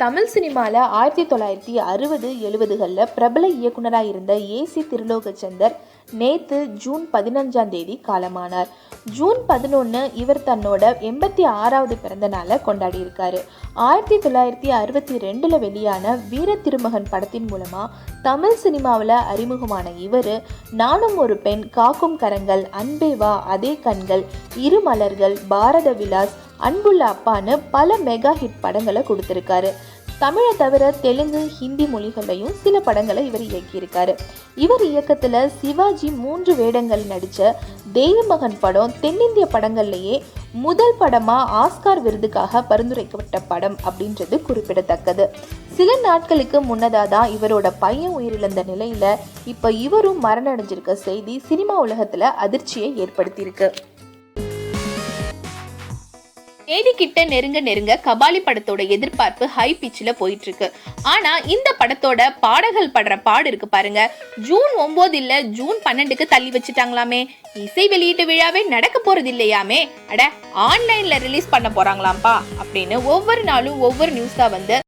தமிழ் சினிமாவில் ஆயிரத்தி தொள்ளாயிரத்தி அறுபது எழுபதுகளில் பிரபல இயக்குனராக இருந்த ஏசி திருலோகச்சந்தர் நேற்று ஜூன் பதினஞ்சாம் தேதி காலமானார். ஜூன் பதினொன்று இவர் தன்னோட எண்பத்தி ஆறாவது பிறந்த நாளை கொண்டாடியிருக்காரு. ஆயிரத்தி தொள்ளாயிரத்தி அறுபத்தி ரெண்டில் வெளியான வீர திருமகன் படத்தின் மூலமாக தமிழ் சினிமாவில் அறிமுகமான இவர் நானும் ஒரு பெண் காக்கும் கரங்கள் அன்பே வா அதே கண்கள் இரு மலர்கள் பாரத விலாஸ் அன்புள்ள அப்பான்னு பல மெகா ஹிட் படங்களை கொடுத்துருக்காரு. தமிழை தவிர தெலுங்கு ஹிந்தி மொழிகள்லையும் சில படங்களை இவர் இயக்கியிருக்காரு. இவர் இயக்கத்தில் சிவாஜி மூன்று வேடங்கள் நடித்த தெய்வமகன் படம் தென்னிந்திய படங்கள்லேயே முதல் படமாக ஆஸ்கார் விருதுக்காக பரிந்துரைக்கப்பட்ட படம் அப்படின்றது குறிப்பிடத்தக்கது. சில நாட்களுக்கு முன்னதாக தான் இவரோட பையன் உயிரிழந்த நிலையில் இப்போ இவரும் மரணடைஞ்சிருக்க செய்தி சினிமா உலகத்தில் அதிர்ச்சியை ஏற்படுத்தியிருக்கு. தேதி கிட்ட நெருங்க நெருங்க கபாலி படத்தோட எதிர்பார்ப்பு ஹை பிச்சில் போயிட்டு இருக்கு ஆனா இந்த படத்தோட பாடல்கள் படுற பாடு இருக்கு பாருங்க. ஜூன் ஒன்பது இல்ல ஜூன் பன்னெண்டுக்கு தள்ளி வச்சுட்டாங்களாமே. இசை வெளியீட்டு விழாவே நடக்க போறது இல்லையாமே. அட ஆன்லைன்ல ரிலீஸ் பண்ண போறாங்களாம்ப்பா அப்படின்னு ஒவ்வொரு நாளும் ஒவ்வொரு நியூஸா வந்து